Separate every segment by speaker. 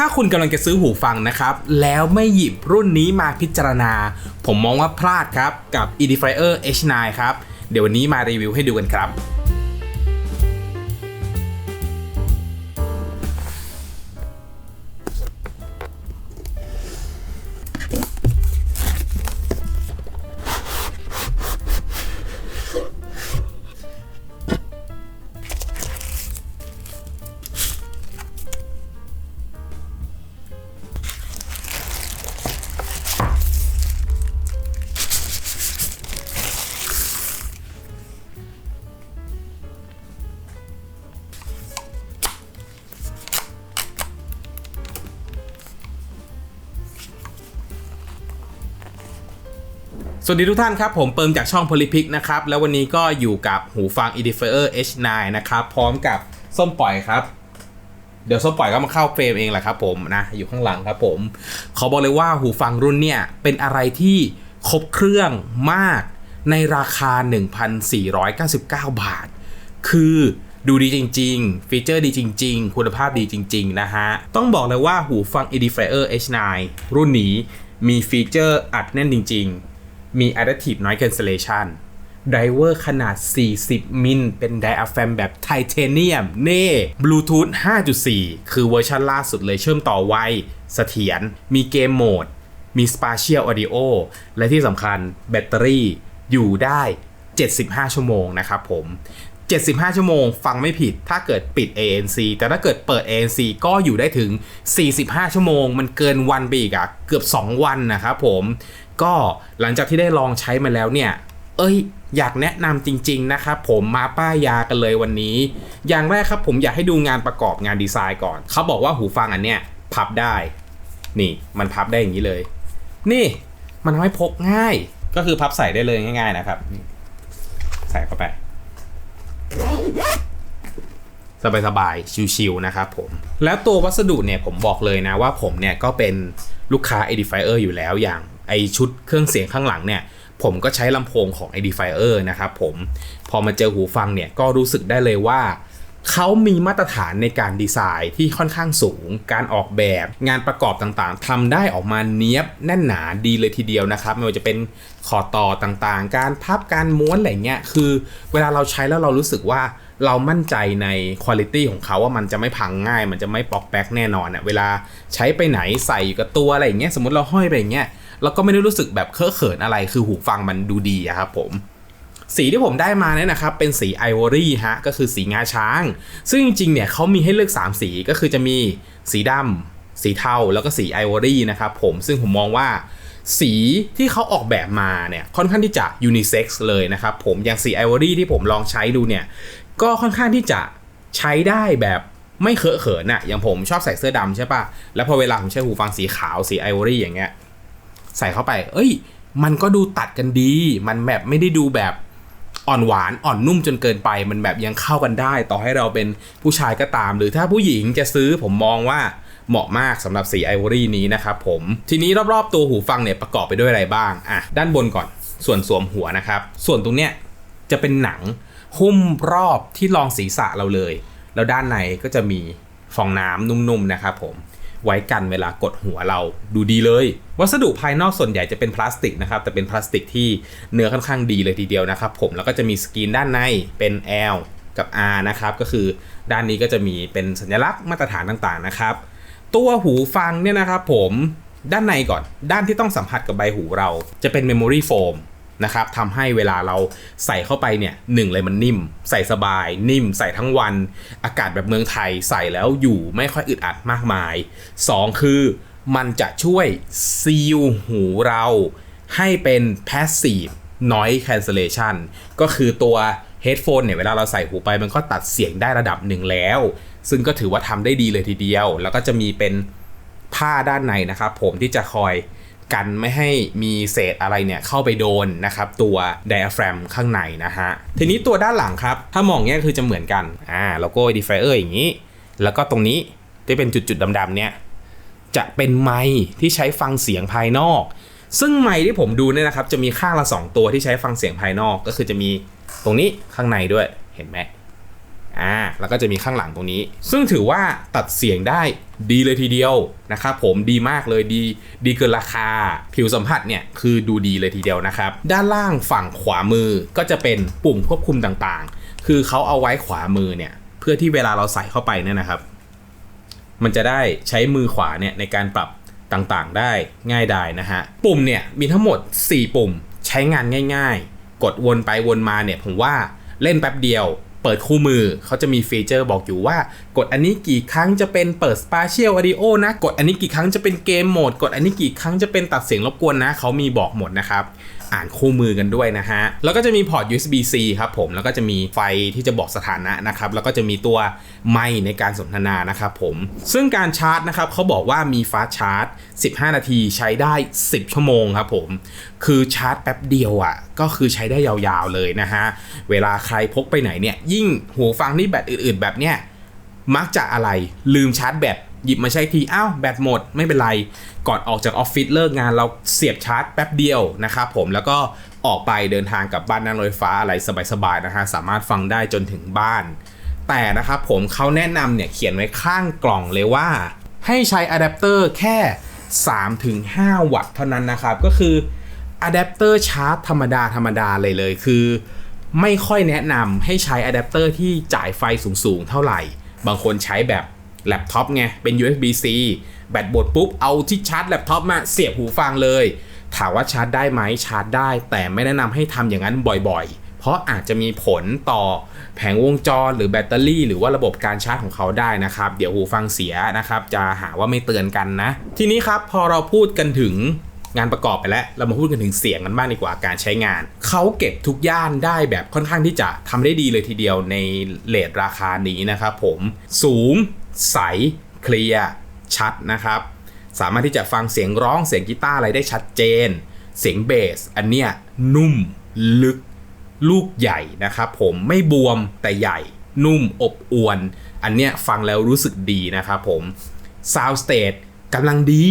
Speaker 1: ถ้าคุณกำลังจะซื้อหูฟังนะครับ แล้วไม่หยิบรุ่นนี้มาพิจารณา ผมมองว่าพลาดครับกับ Edifier H9 ครับ เดี๋ยววันนี้มารีวิวให้ดูกันครับ สวัสดีทุกท่านครับ ผมเปิมจากช่อง Polypic นะครับ แล้ววันนี้ก็อยู่กับหูฟัง Edifier H9 นะครับ พร้อมกับส้มปล่อยครับ เดี๋ยวส้มปล่อยก็มาเข้าเฟรมเองแหละครับผมนะ อยู่ข้างหลังครับผม ขอบอกเลยว่าหูฟังรุ่นเนี่ย เป็นอะไรที่ครบเครื่องมากในราคา 1,499 บาท คือดูดีจริง ๆ ฟีเจอร์ดีจริง ๆ คุณภาพดีจริง ๆ นะฮะ ต้องบอกเลยว่าหูฟัง Edifier H9 รุ่นนี้มีฟีเจอร์อัดแน่นจริง ๆ มี Adaptive Noise Cancellation ไดเวอร์ขนาด 40 มิล เป็นไดอะแฟมแบบไทเทเนียมเน่ Bluetooth 5.4 คือเวอร์ชันล่าสุดเลยเชื่อมต่อไวเสถียร มีเกมโหมด มี Spatial Audio และที่สำคัญแบตเตอรี่อยู่ได้ 75 ชั่วโมงนะครับผม 75 ชั่วโมงฟังไม่ผิดถ้าเกิดปิด ANC แต่ถ้าเกิดเปิด ANC ก็อยู่ได้ถึง 45 ชั่วโมง มันเกินวันไปอีกอะเกือบ 2 วันนะครับผม ก็หลังจากที่ได้ลองใช้มาแล้วเนี่ย เอ้ย อยากแนะนำจริง ๆ นะครับผมมาป้ายยากันเลยวันนี้ อย่างแรกครับผมอยากให้ดูงานประกอบงานดีไซน์ก่อน เขาบอกว่าหูฟังอันเนี้ยพับได้ นี่มันพับได้อย่างนี้เลย นี่มันทำให้พกง่าย ก็คือพับใส่ได้เลยง่าย ๆ นะครับ ใส่เข้าไป สบายๆ ชิวๆ นะครับผม แล้วตัววัสดุเนี่ยผมบอกเลยนะว่าผมเนี่ยก็เป็นลูกค้า Edifier อยู่แล้วอย่าง ไอชุดเครื่องเสียงข้างหลังเนี่ย ผมก็ใช้ลำโพงของ Edifier นะครับผม พอมาเจอหูฟังเนี่ย ก็รู้สึกได้เลยว่าเขามีมาตรฐานในการดีไซน์ที่ค่อนข้างสูง การออกแบบ งานประกอบต่างๆ ทำได้ออกมาเนี้ยบแน่นหนาดีเลยทีเดียวนะครับ ไม่ว่าจะเป็นขอต่อต่างๆ การพับ การม้วนอะไรเงี้ย คือเวลาเราใช้แล้วเรารู้สึกว่าเรามั่นใจในคุณภาพของเขาว่ามันจะไม่พังง่าย มันจะไม่ปอกแป๊กแน่นอนอะเวลาใช้ไปไหนใส่อยู่กับตัวอะไรอย่างเงี้ย สมมติเราห้อยไปอย่างเงี้ย เราก็ไม่ได้รู้สึกแบบเคอะเขินอะไรคือหูฟังมันดูดีอะครับผมสีที่ผมได้มาเนี่ยนะครับเป็นสีไอวอรี่ฮะก็คือสีงาช้าง ซึ่งจริงๆเนี่ยเขามีให้เลือก 3 สีก็คือจะมีสีดำสีเทาแล้วก็สีไอวอรี่นะครับผมซึ่งผมมองว่าสีที่เขาออกแบบมาเนี่ยค่อนข้างที่จะยูนิเซ็กซ์เลยนะครับผมอย่างสีไอวอรี่ที่ผมลองใช้ดูเนี่ยก็ค่อนข้างที่จะใช้ได้แบบไม่เคอะเขินอะอย่างผมชอบใส่เสื้อดำใช่ปะแล้วพอเวลาผมใช้หูฟังสีขาวสีไอวอรี่อย่างเงี้ย ใส่เข้าไป เอ้ย มันก็ดูตัดกันดี มันแบบไม่ได้ดูแบบอ่อนหวานอ่อนนุ่มจนเกินไป มันแบบยังเข้ากันได้ ต่อให้เราเป็นผู้ชายก็ตาม หรือถ้าผู้หญิงจะซื้อผมมองว่าเหมาะมากสำหรับสีไอวอรี่นี้นะครับผม ทีนี้รอบๆตัวหูฟังเนี่ยประกอบไปด้วยอะไรบ้าง อะ ด้านบนก่อน ส่วนสวมหัวนะครับ ส่วนตรงเนี้ยจะเป็นหนังหุ้มรอบที่รองศีรษะเราเลย แล้วด้านในก็จะมีฟองน้ำนุ่มๆนะครับผม ไว้กันเวลากดหัวเราดูดีเลย วัสดุภายนอกส่วนใหญ่จะเป็นพลาสติกนะครับ แต่เป็นพลาสติกที่เนื้อค่อนข้างดีเลยทีเดียวนะครับ ผมแล้วก็จะมีสกรีนด้านในเป็น L กับ R นะครับ ก็คือด้านนี้ก็จะมีเป็นสัญลักษณ์มาตรฐานต่างๆนะครับ ตัวหูฟังเนี่ยนะครับผมด้านในก่อนด้านที่ต้องสัมผัสกับใบหูเราจะเป็น Memory Foam นะครับทำให้เวลาเราใส่เข้าไปเนี่ยหนึ่งเลยมันนิ่ม ใส่สบาย นิ่ม ใส่ทั้งวัน อากาศแบบเมืองไทยใส่แล้วอยู่ไม่ค่อยอึดอัดมากมาย 2 คือมันจะช่วยซีลหูเราให้เป็น passive noise cancellation ก็คือตัว headphone เนี่ยเวลาเราใส่หูไปมันก็ตัดเสียงได้ระดับหนึ่งแล้ว ซึ่งก็ถือว่าทำได้ดีเลยทีเดียว แล้วก็จะมีเป็นผ้าด้านในนะครับผมที่จะคอย กันไม่ให้มีเศษอะไรเนี่ยเข้าไปโดนนะครับตัว diaphragm ข้างในนะฮะ ทีนี้ตัวด้านหลังครับ ถ้ามองเนี้ยคือจะเหมือนกันอ่าโลโก้ Edifier อย่างนี้ แล้วก็ตรงนี้ที่เป็นจุดๆดำๆเนี่ยจะเป็นไมค์ที่ใช้ฟังเสียงภายนอก ซึ่งไมค์ที่ผมดูเนี่ยนะครับจะมีข้างละ 2 ตัวที่ใช้ฟังเสียงภายนอก ก็คือจะมีตรงนี้ข้างในด้วยเห็นไหม อ่าแล้วก็จะมีข้างหลังตรงนี้ ซึ่งถือว่าตัดเสียงได้ดีเลยทีเดียวนะครับผมดีมากเลยดีดีเกินราคา ผิวสัมผัสเนี่ยคือดูดีเลยทีเดียวนะครับ ด้านล่างฝั่งขวามือก็จะเป็นปุ่มควบคุมต่างๆ คือเขาเอาไว้ขวามือเนี่ยเพื่อที่เวลาเราใส่เข้าไปเนี่ยนะครับ มันจะได้ใช้มือขวาเนี่ยในการปรับต่างๆ ได้ง่ายดายนะฮะปุ่มเนี่ยมีทั้งหมด 4 ปุ่มใช้งานง่าย ๆ กดวนไปวนมาเนี่ยผมว่าเล่นแป๊บเดียว เปิดคู่มือเขาจะมีฟีเจอร์บอกอยู่ว่า กดอันนี้กี่ครั้งจะเป็นเปิดสปาเชียลวิดีโอนะกดอันนี้กี่ครั้งจะเป็นเกมโหมด กดอันนี้กี่ครั้งจะเป็นตัดเสียงรบกวนนะเขามีบอกหมดนะครับ อ่านคู่มือกันด้วยนะฮะ แล้วก็จะมีพอร์ต USB-C ครับผม แล้วก็จะมีไฟที่จะบอกสถานะนะครับ แล้วก็จะมีตัวไมค์ในการสนทนานะครับผม ซึ่งการชาร์จนะครับเขาบอกว่ามีฟ้าชาร์จ 15 นาทีใช้ได้ 10 ชั่วโมงครับผม คือชาร์จแป๊บเดียวอะ ก็คือใช้ได้ยาวๆเลยนะฮะ เวลาใครพกไปไหนเนี่ย ยิ่งหูฟังที่แบตอื่นๆ แบบเนี้ย มักจะอะไร ลืมชาร์จแบต หยิบมาใช้ทีอ้าวแบตหมดไม่เป็นไร ก่อนออกจากออฟฟิศเลิกงานเราเสียบชาร์จแป๊บเดียวนะครับผมแล้วก็ออกไปเดินทางกลับบ้านนั่งรถไฟฟ้าอะไรสบายๆนะฮะสามารถฟังได้จนถึงบ้าน แต่นะครับผมเขาแนะนำเนี่ยเขียนไว้ข้างกล่องเลยว่า ให้ใช้อะแดปเตอร์แค่ 3-5 วัตต์เท่านั้นนะครับ ก็คืออะแดปเตอร์ชาร์จธรรมดาธรรมดาเลยเลยคือไม่ค่อยแนะนำให้ใช้อะแดปเตอร์ที่จ่ายไฟสูงๆ เท่าไหร่ บางคนใช้แบบ แล็ปท็อปไง เป็น USB-C แบตหมดปุ๊บ เอาที่ชาร์จแล็ปท็อปมาเสียบหูฟังเลย ถามว่าชาร์จได้ไหมชาร์จได้ แต่ไม่แนะนำให้ทำอย่างนั้นบ่อยๆ เพราะอาจจะมีผลต่อแผงวงจรหรือแบตเตอรี่ หรือว่าระบบการชาร์จของเขาได้นะครับ เดี๋ยวหูฟังเสียนะครับ จะหาว่าไม่เตือนกันนะ ทีนี้ครับพอเราพูดกันถึงงานประกอบไปแล้ว เรามาพูดกันถึงเสียงกันบ้างดีกว่าการใช้งาน เขาเก็บทุกย่านได้แบบค่อนข้างที่จะทำได้ดีเลยทีเดียวในเลทราคานี้นะครับผมสูง ใสเคลียร์ชัดนะครับ สามารถที่จะฟังเสียงร้องเสียงกีตาร์อะไรได้ชัดเจน เสียงเบส อันเนี้ยนุ่มลึกลูกใหญ่นะครับผมไม่บวมแต่ใหญ่ นุ่มอบอวน อันเนี้ยฟังแล้วรู้สึกดีนะครับผมซาวสเตจกำลังดี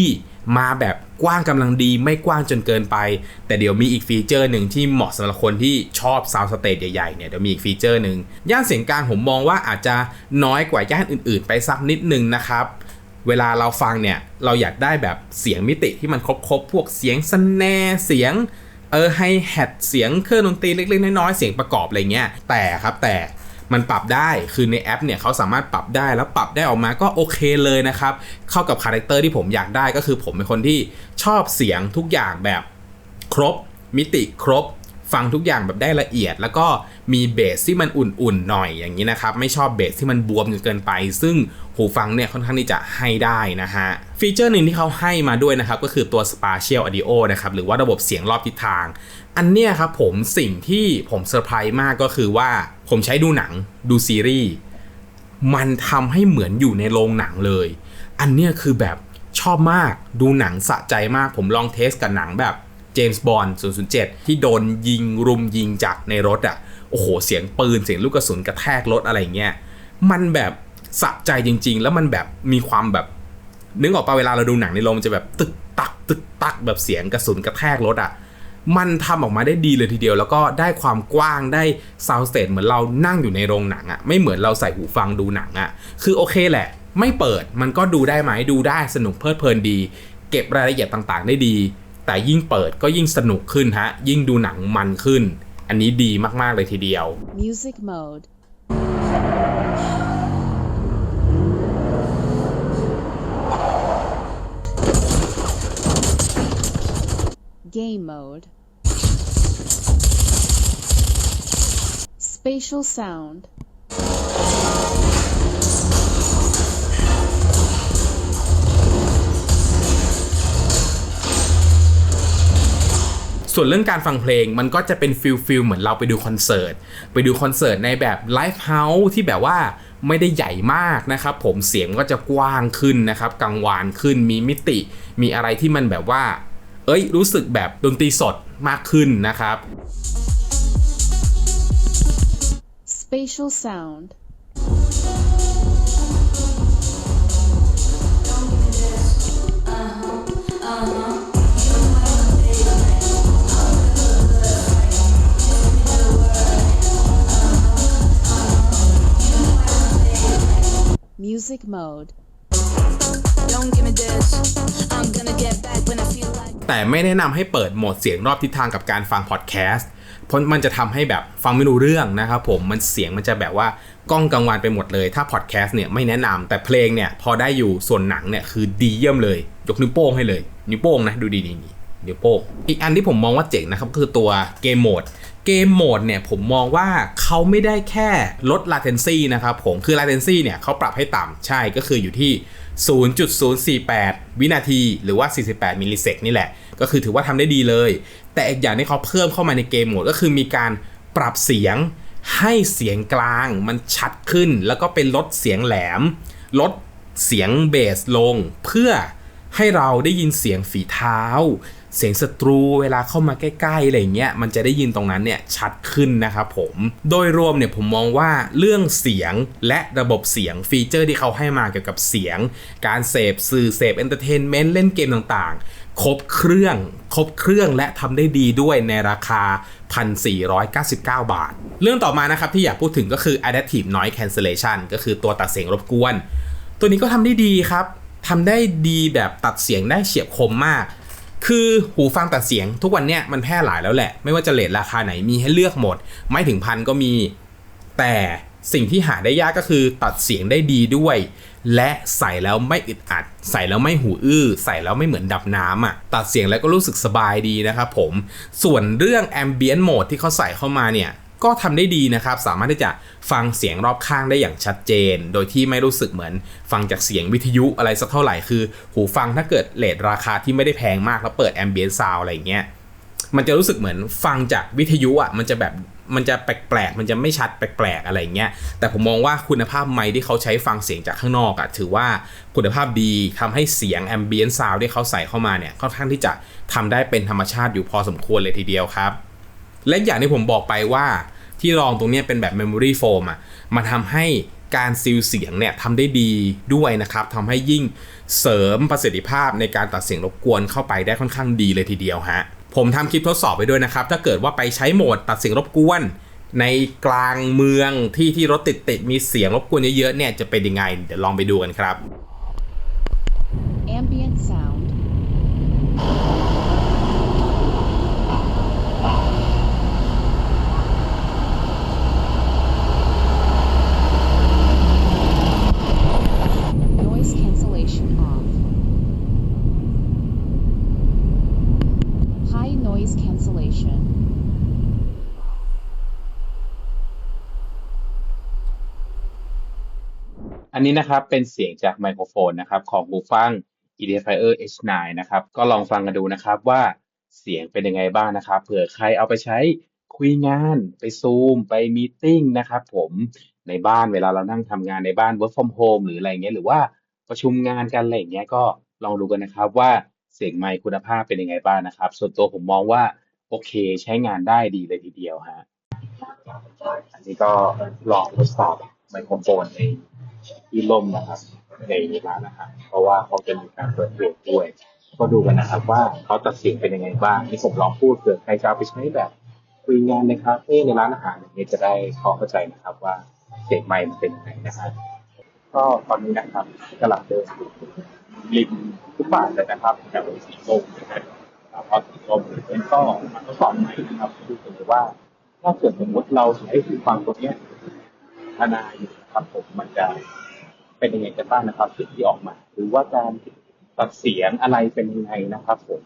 Speaker 1: มาแบบ กว้างกำลังดีไม่กว้างจนเกินไป แต่เดี๋ยวมีอีกฟีเจอร์หนึ่งที่เหมาะสำหรับคนที่ชอบ Sound Stage ใหญ่ๆเนี่ยเดี๋ยวมีอีกฟีเจอร์หนึ่งย่านเสียงกลางผมมองว่าอาจจะน้อยกว่าย่านอื่นๆ ไปสักนิดนึงนะครับเวลาเราฟังเนี่ยเราอยากได้แบบเสียงมิติที่มันครบๆพวกเสียงสแนเสียงเออไฮแฮทเสียงเครื่องดนตรีเล็กๆน้อยๆเสียงประกอบอะไรเงี้ยแต่ครับแต่ มันปรับได้คือในแอปเนี่ยเขาสามารถปรับได้แล้วปรับได้ออกมาก็โอเคเลยนะครับ เข้ากับคาแรคเตอร์ที่ผมอยากได้ก็คือผมเป็นคนที่ชอบเสียงทุกอย่างแบบครบ มิติครบฟังทุกอย่างแบบได้ละเอียด แล้วก็มีเบสที่มันอุ่นๆหน่อยอย่างนี้นะครับ ไม่ชอบเบสที่มันบวมจนเกินไป ซึ่งหูฟังเนี่ยค่อนข้างที่จะให้ได้นะฮะ ฟีเจอร์หนึ่งที่เขาให้มาด้วยนะครับ ก็คือตัว Spatial Audio นะครับ หรือว่าระบบเสียงรอบทิศทาง อันเนี้ยครับผมสิ่งที่ผมเซอร์ไพรส์มากก็คือว่าผมใช้ดูหนังดูซีรีส์มันทำให้เหมือนอยู่ในโรงหนังเลย อันเนี้ยคือแบบชอบมากดูหนังสะใจมากผมลองเทสกับหนังแบบเจมส์บอนด์007 ที่โดนยิงรุมยิงจากในรถอะ่ะ โอ้โห เสียงปืน เสียงลูกกระสุนกระแทกรถอะไรเงี้ย มันแบบสะใจจริง ๆ แล้วมันแบบมีความแบบ นึกออกปะเวลาเราดูหนังในโรงมันจะแบบตึกตักตึกตักแบบเสียงกระสุนกระแทกรถอะ มันทำออกมาได้ดีเลยทีเดียว แล้วก็ได้ความกว้างได้ซาว n d สเต e เหมือนเรานั่งอยู่ในโรงหนังอะ่ะไม่เหมือนเราใส่หูฟังดูหนังอะ่ะคือโอเคแหละ ไม่เปิดมันก็ดูได้ไหมดูได้สนุกเพลิดเพลินดี เก็บรายละเอียดต่างๆ ได้ดี แต่ยิ่งเปิดก็ยิ่งสนุกขึ้นฮะยิ่งดูหนังมันขึ้น อันนี้ดีมากๆเลยทีเดียว
Speaker 2: Music mode. Game mode. Spatial sound.
Speaker 1: ส่วนเรื่องการฟังเพลงมันก็จะเป็นฟิลฟิลเหมือนเราไปดูคอนเสิร์ตไปดูคอนเสิร์ตในแบบไลฟ์เฮาส์ที่แบบว่าไม่ได้ใหญ่มากนะครับ ผมเสียงก็จะกว้างขึ้นนะครับกังวานขึ้นมีมิติ มีอะไรที่มันแบบว่า เอ้ยรู้สึกแบบดนตรีสดมากขึ้นนะครับ
Speaker 2: Spatial sound. Music mode.
Speaker 3: Don't give me this. I'm gonna get back when I feel like.
Speaker 1: แต่ไม่แนะนำให้เปิดโหมดเสียงรอบทิศทางกับการฟังพอดแคสต์ เพราะมันจะทำให้แบบฟังไม่รู้เรื่องนะครับผมมันเสียงมันจะแบบว่ากล้องกังวานไปหมดเลย ถ้าพอดแคสต์เนี่ยไม่แนะนำแต่เพลงเนี่ยพอได้อยู่ส่วนหนังเนี่ยคือดีเยี่ยมเลย ยกนิ้วโป้งให้เลยนิ้วโป้งนะดูดีๆนี่นิ้วโป้งอีกอันที่ผมมองว่าเจ๋งนะครับคือตัวเกมโหมดเกมโหมดเนี่ยผมมองว่าเขาไม่ได้แค่ลด latency นะครับผมคือ latency เนี่ยเขาปรับให้ต่ำใช่ก็คืออยู่ที่ 0.048 วินาที หรือว่า 48 มิลลิเซกนี่แหละ ก็คือถือว่าทำได้ดีเลย แต่อีกอย่างที่เขาเพิ่มเข้ามาในเกมโหมดก็คือมีการปรับเสียงให้เสียงกลางมันชัดขึ้น แล้วก็เป็นลดเสียงแหลม ลดเสียงเบสลง เพื่อให้เราได้ยินเสียงฝีเท้า เสียงศัตรูเวลาเข้ามาใกล้ๆอะไรเงี้ยมันจะได้ยินตรงนั้นเนี่ยชัดขึ้นนะครับผม โดยรวมเนี่ยผมมองว่าเรื่องเสียงและระบบเสียงฟีเจอร์ที่เขาให้มาเกี่ยวกับเสียง การเสพสื่อเสพเอนเตอร์เทนเมนต์เล่นเกมต่างๆ ครบเครื่องครบเครื่องและทำได้ดีด้วยในราคา 1,499 บาท เรื่องต่อมานะครับที่อยากพูดถึงก็คือ adaptive noise cancellation ก็คือตัวตัดเสียงรบกวน ตัวนี้ก็ทำได้ดีครับทำได้ดีแบบตัดเสียงได้เฉียบคมมาก คือหูฟังตัดเสียงทุกวันเนี้ยมันแพร่หลายแล้วแหละ ไม่ว่าจะเลทราคาไหนมีให้เลือกหมด ไม่ถึงพันก็มี แต่ สิ่งที่หาได้ยากก็คือตัดเสียงได้ดีด้วย และใส่แล้วไม่อึดอัด ใส่แล้วไม่หูอื้อ ใส่แล้วไม่เหมือนดับน้ำอะตัดเสียงแล้วก็รู้สึกสบายดีนะครับผมส่วนเรื่อง ambient mode ที่เขาใส่เข้ามาเนี่ยก็ทำได้ดีนะครับ สามารถที่จะฟังเสียงรอบข้างได้อย่างชัดเจน โดยที่ไม่รู้สึกเหมือนฟังจากเสียงวิทยุอะไรสักเท่าไหร่ คือ หูฟังถ้าเกิดเลทราคาที่ไม่ได้แพงมากแล้วเปิด ambient sound อะไรอย่างเงี้ย มันจะรู้สึกเหมือนฟังจากวิทยุอะ มันจะแบบ มันจะแปลกๆ มันจะไม่ชัดแปลกๆอะไรอย่างเงี้ย แต่ผมมองว่าคุณภาพไมค์ที่เขาใช้ฟังเสียงจากข้างนอกอะถือว่าคุณภาพดีทำให้เสียง ambient sound ที่เขาใส่เข้ามาเนี่ยค่อนข้างที่จะทำได้เป็นธรรมชาติอยู่พอสมควรเลยทีเดียวครับ และอย่างที่ผมบอกไปว่าที่รองตรงนี้เป็นแบบ memory foam อะมันทำให้การซีลเสียงเนี่ยทำได้ดีด้วยนะครับทำให้ยิ่งเสริมประสิทธิภาพในการตัดเสียงรบกวนเข้าไปได้ค่อนข้างดีเลยทีเดียวฮะ ผมทำคลิปทดสอบไปด้วยนะครับ ถ้าเกิดว่าไปใช้โหมดตัดเสียงรบกวน ในกลางเมืองที่ที่รถติดติดๆมีเสียงรบกวนเยอะๆเนี่ยจะเป็นยังไง เดี๋ยวลองไปดูกันครับ
Speaker 2: Ambient sound. Noise cancellation off. High noise cancellation.
Speaker 1: อันนี้นะครับเป็นเสียงจากไมโครโฟนนะครับของหูฟัง Edifier H9 นะครับก็ลองฟังกันดูนะครับว่าเสียงเป็นยังไงบ้างนะครับเผื่อใครเอาไปใช้คุยงานไปซูม ไปมีติ้งนะครับผมในบ้านเวลาเรานั่งทำงานในบ้าน work from home หรืออะไรเงี้ยหรือว่าประชุมงานกันอะไรอย่างเงี้ยก็ลองดูกันนะครับว่าเสียงไมค์คุณภาพเป็นยังไงบ้างนะครับ ส่วนตัวผมมองว่าโอเคใช้งานได้ดีเลยทีเดียวฮะอันนี้ก็ลองทดสอบไมโครโฟนใน ที่ล่มนะครับ ในร้านอาหารเพราะว่าเขาจะมีการเปิดเพลงด้วย ก็ดูกันนะครับว่าเขาตัดสียงเป็นยังไงบ้างนี่ผมลองพูดเผื่อใครจะเอาไปใช้แบบคุยงานในคาเฟ่ในร้านอาหารอย่างเงี้จะได้เข้าเข้าใจนะครับว่าเสียงไมค์มันเป็นยังไงนะครับก็ตอนนี้นะครับกำลังเดินอยู่ริมฟุตบาทเลยนะครับแถวสีส้มนะครับแล้วก็สีส้มนั้นก็มาทดสอบใหม่นะครับดูกันว่าถ้าเกิดสมมติเราใช้หูฟังตัวเนี้ยพัฒนาอยู่นะครับผมมันจะ เป็นยังไงกันบ้างนะครับเสียงที่ออกมา หรือว่าการตัดเสียงอะไรเป็นยังไงนะครับผม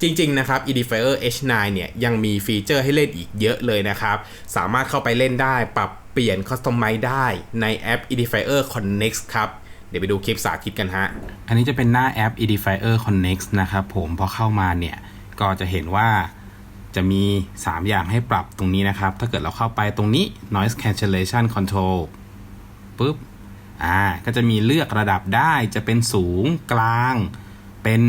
Speaker 1: จริง ๆ นะครับ Edifier H9 เนี่ยยังมีฟีเจอร์ให้เล่นอีกเยอะเลยนะครับ สามารถเข้าไปเล่นได้ ปรับเปลี่ยน Customize ได้ในแอป Edifier Connect ครับเดี๋ยวไปดูคลิปสาธิตกันฮะ อันนี้จะเป็นหน้าแอป Edifier Connect นะครับผมพอเข้ามาเนี่ย ก็จะเห็นว่าจะมี 3 อย่างให้ปรับตรงนี้นะครับ ถ้าเกิดเราเข้าไปตรงนี้ noise cancellation control ปุ๊บ อ่าก็จะมีเลือกระดับได้จะเป็นสูงกลาง เป็น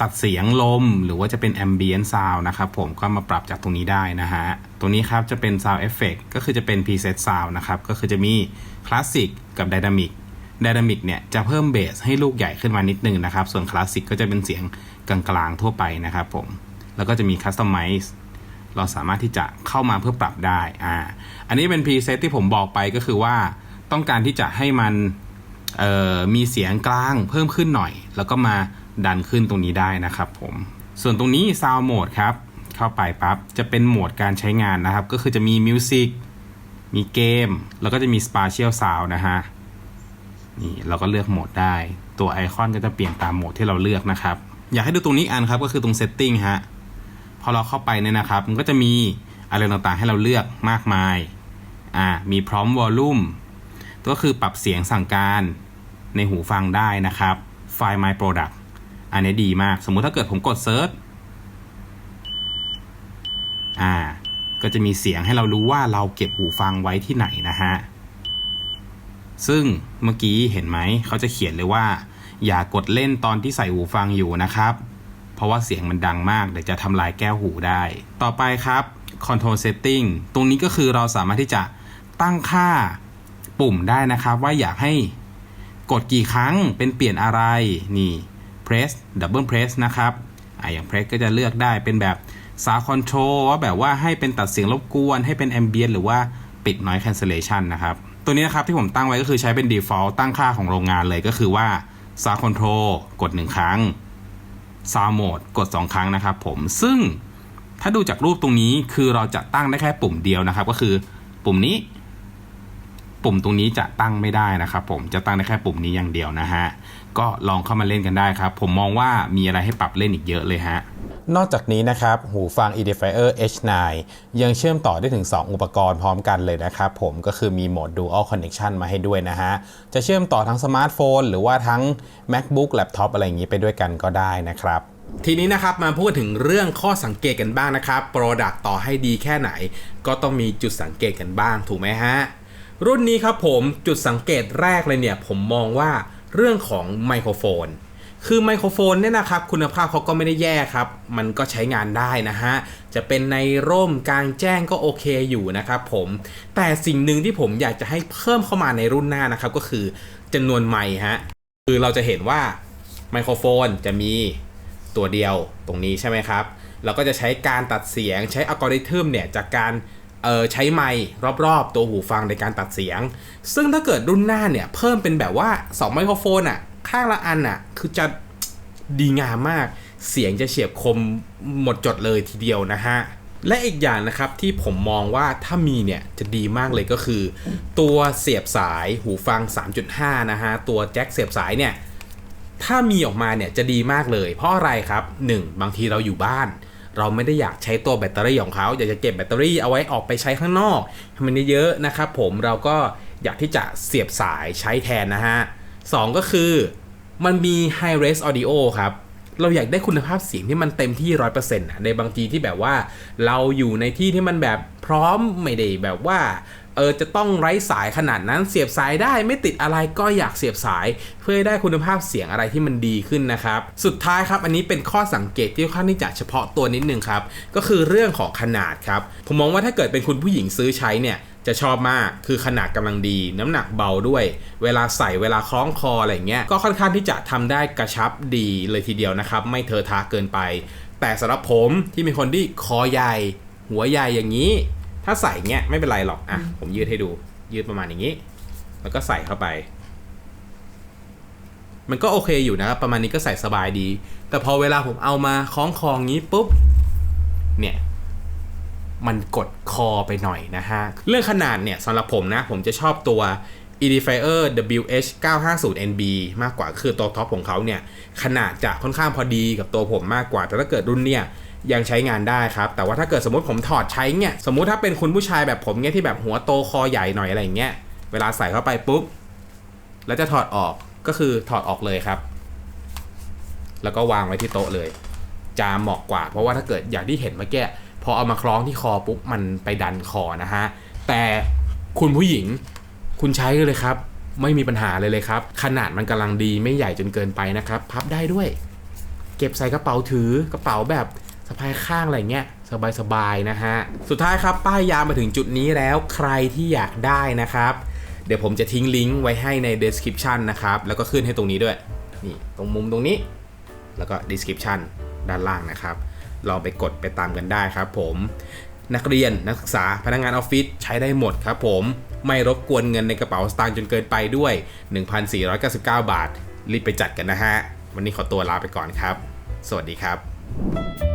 Speaker 1: ตัดเสียงลม หรือว่าจะเป็น ambient sound นะครับผมก็มาปรับจากตรงนี้ได้นะฮะตรงนี้ครับจะเป็น sound effect ก็คือจะเป็น preset sound นะครับก็คือจะมี classic กับ dynamic dynamic เนี่ยจะเพิ่มเบสให้ลูกใหญ่ขึ้นมานิดนึงนะครับ ส่วน classic ก็จะเป็นเสียงกลางๆทั่วไปนะครับผมแล้วก็จะมี customize เราสามารถที่จะเข้ามาเพื่อปรับได้อ่าอันนี้เป็นพรีเซตที่ผมบอกไปก็คือว่า ต้องการที่จะให้มันมีเสียงกลางเพิ่มขึ้นหน่อย แล้วก็มาดันขึ้นตรงนี้ได้นะครับผม ส่วนตรงนี้ Sound Mode ครับ เข้าไปปั๊บจะเป็นโหมดการใช้งานนะครับ ก็คือจะมี Music มีเกม แล้วก็จะมี Spatial Sound นะฮะ นี่เราก็เลือกโหมดได้ ตัวไอคอนก็จะเปลี่ยนตามโหมดที่เราเลือกนะครับ อยากให้ดูตรงนี้อันครับ ก็คือตรง Setting ฮะ พอเราเข้าไปเนี่ยนะครับ มันก็จะมีอะไรต่างๆให้เราเลือกมากมาย อ่า มีพร้อมวอลลุ่ม ก็คือปรับเสียงสั่งการในหูฟังได้นะครับไฟล์ My Product อันนี้ดีมาก สมมุติถ้าเกิดผมกด Search อ่า ก็จะมีเสียงให้เรารู้ว่าเราเก็บหูฟังไว้ที่ไหนนะฮะ ซึ่งเมื่อกี้เห็นไหม เขาจะเขียนเลยว่า อย่ากดเล่นตอนที่ใส่หูฟังอยู่นะครับ เพราะว่าเสียงมันดังมากเดี๋ยวจะทำลายแก้วหูได้ ต่อไปครับ Control Setting ตรงนี้ก็คือเราสามารถที่จะตั้งค่า ปุ่มได้นะครับว่าอยากให้กดกี่ครั้งเป็นเปลี่ยนอะไรนี่ press double press นะครับอ่าอย่าง press ก็จะเลือกได้เป็นแบบ sound control ว่าแบบว่าให้เป็นตัดเสียงรบกวน ให้เป็น ambient หรือว่าปิด noise cancellation นะครับ ตัวนี้นะครับที่ผมตั้งไว้ก็คือใช้เป็น default ตั้งค่าของโรงงานเลยก็คือว่า sound control กด 1 ครั้ง sound mode กด 2 ครั้งนะครับผม ซึ่งถ้าดูจากรูปตรงนี้คือเราจะตั้งได้แค่ปุ่มเดียวนะครับ ก็คือปุ่มนี้ ปุ่มตรงนี้จะตั้งไม่ได้นะครับผมจะตั้งได้แค่ปุ่มนี้อย่างเดียวนะฮะก็ลองเข้ามาเล่นกันได้ครับ ผมมองว่ามีอะไรให้ปรับเล่นอีกเยอะเลยฮะนอกจากนี้นะครับ หูฟัง Edifier H9 ยังเชื่อมต่อได้ถึง 2 อุปกรณ์พร้อมกันเลยนะครับผมก็คือมีโหมด Dual Connection มาให้ด้วยนะฮะ จะเชื่อมต่อทั้งสมาร์ทโฟน หรือว่าทั้ง MacBook Laptop อะไรอย่างนี้ไปด้วยกันก็ได้นะครับทีนี้นะครับมาพูดถึงเรื่องข้อสังเกตกันบ้างนะครับ Product ต่อให้ดีแค่ไหน ก็ต้องมีจุดสังเกตกันบ้างถูกไหมฮะ รุ่นนี้ครับผมจุดสังเกตแรกเลยเนี่ยผมมองว่าเรื่องของไมโครโฟน คือไมโครโฟนเนี่ยนะครับคุณภาพเขาก็ไม่ได้แย่ครับ มันก็ใช้งานได้นะฮะ จะเป็นในร่มกลางแจ้งก็โอเคอยู่นะครับผมแต่สิ่งหนึ่งที่ผมอยากจะให้เพิ่มเข้ามาในรุ่นหน้านะครับก็คือจำนวนไมค์ฮะคือเราจะเห็นว่าไมโครโฟนจะมีตัวเดียวตรงนี้ใช่ไหมครับเราก็จะใช้การตัดเสียงใช้อัลกอริทึมเนี่ยจากการ เออใช้ไมค์รอบๆ ตัวหูฟังในการตัดเสียง ซึ่งถ้าเกิดรุ่นหน้าเนี่ยเพิ่มเป็นแบบว่า 2 ไมโครโฟนอะ ข้างละอันอะ คือจะดีงามมาก เสียงจะเฉียบคมหมดจดเลยทีเดียวนะฮะ และอีกอย่างนะครับที่ผมมองว่าถ้ามีเนี่ยจะดีมากเลยก็คือ ตัวเสียบสายหูฟัง 3.5 นะฮะ ตัวแจ็คเสียบสายเนี่ยถ้ามีออกมาเนี่ยจะดีมากเลย เพราะอะไรครับ 1. บางทีเราอยู่บ้าน เราไม่ได้อยากใช้ตัวแบตเตอรี่ของเขาอยากจะเก็บแบตเตอรี่เอาไว้ออกไปใช้ข้างนอกให้มันเยอะๆนะครับผมเราก็อยากที่จะเสียบสายใช้แทนนะฮะสองก็คือมันมี High Res Audio ครับเราอยากได้คุณภาพเสียงที่มันเต็มที่100%นะในบางทีที่แบบว่า เราอยู่ในที่ที่มันแบบพร้อมไม่ได้แบบว่า เออจะต้องไร้สายขนาดนั้นเสียบสายได้ไม่ติดอะไรก็อยากเสียบสาย เพื่อให้ได้คุณภาพเสียงอะไรที่มันดีขึ้นนะครับ สุดท้ายครับอันนี้เป็นข้อสังเกตที่ค่อนข้างที่จะเฉพาะตัวนิดนึงครับก็คือเรื่องของขนาดครับผมมองว่าถ้าเกิดเป็นคุณผู้หญิงซื้อใช้เนี่ยจะชอบมากคือขนาดกำลังดี น้ำหนักเบาด้วย เวลาใส่เวลาคล้องคออะไรเงี้ยก็ค่อนข้างที่จะทำได้กระชับดีเลยทีเดียวนะครับ ไม่เทอะทะเกินไป แต่สำหรับผมที่เป็นคนที่คอใหญ่ หัวใหญ่อย่างนี้ ถ้าใส่เงี้ยไม่เป็นไรหรอก อะ ผมยืดให้ดู ยืดประมาณอย่างนี้ แล้วก็ใส่เข้าไป มันก็โอเคอยู่นะครับ ประมาณนี้ก็ใส่สบายดี แต่พอเวลาผมเอามาคล้องคองี้ปุ๊บ เนี่ย มันกดคอไปหน่อยนะฮะ เรื่องขนาดเนี่ยสำหรับผมนะ ผมจะชอบตัว Edifier WH 950 NB มากกว่าคือตัวท็อปของเขาเนี่ย ขนาดจะค่อนข้างพอดีกับตัวผมมากกว่า แต่ถ้าเกิดรุ่นเนี่ย ยังใช้งานได้ครับ แต่ว่าถ้าเกิดสมมติผมถอดใช้เนี่ยสมมุติถ้าเป็นคุณผู้ชายแบบผมเนี่ยที่แบบหัวโตคอใหญ่หน่อยอะไรอย่างเงี้ยเวลาใส่เข้าไปปุ๊บแล้วจะถอดออกก็คือถอดออกเลยครับ แล้วก็วางไว้ที่โต๊ะเลย จะเหมาะกว่า เพราะว่าถ้าเกิดอย่างที่เห็นเมื่อกี้พอเอามาคล้องที่คอปุ๊บมันไปดันคอนะฮะแต่คุณผู้หญิงคุณใช้เลยครับ ไม่มีปัญหาเลยเลยครับ ขนาดมันกำลังดีไม่ใหญ่จนเกินไปนะครับ พับได้ด้วย เก็บใส่กระเป๋าถือกระเป๋าแบบ สะพายข้างอะไรเงี้ยสบายๆนะฮะ สุดท้ายครับป้ายยามาถึงจุดนี้แล้วใครที่อยากได้นะครับ เดี๋ยวผมจะทิ้งลิงก์ไว้ให้ใน description นะครับ แล้วก็ขึ้นให้ตรงนี้ด้วย นี่ตรงมุมตรงนี้ แล้วก็ description ด้านล่างนะครับ ลองไปกดไปตามกันได้ครับผมนักเรียนนักศึกษาพนักงานออฟฟิศใช้ได้หมดครับผม ไม่รบกวนเงินในกระเป๋าสตางค์จนเกินไปด้วย 1,499 บาท รีบไปจัดกันนะฮะ วันนี้ขอตัวลาไปก่อนครับ สวัสดีครับ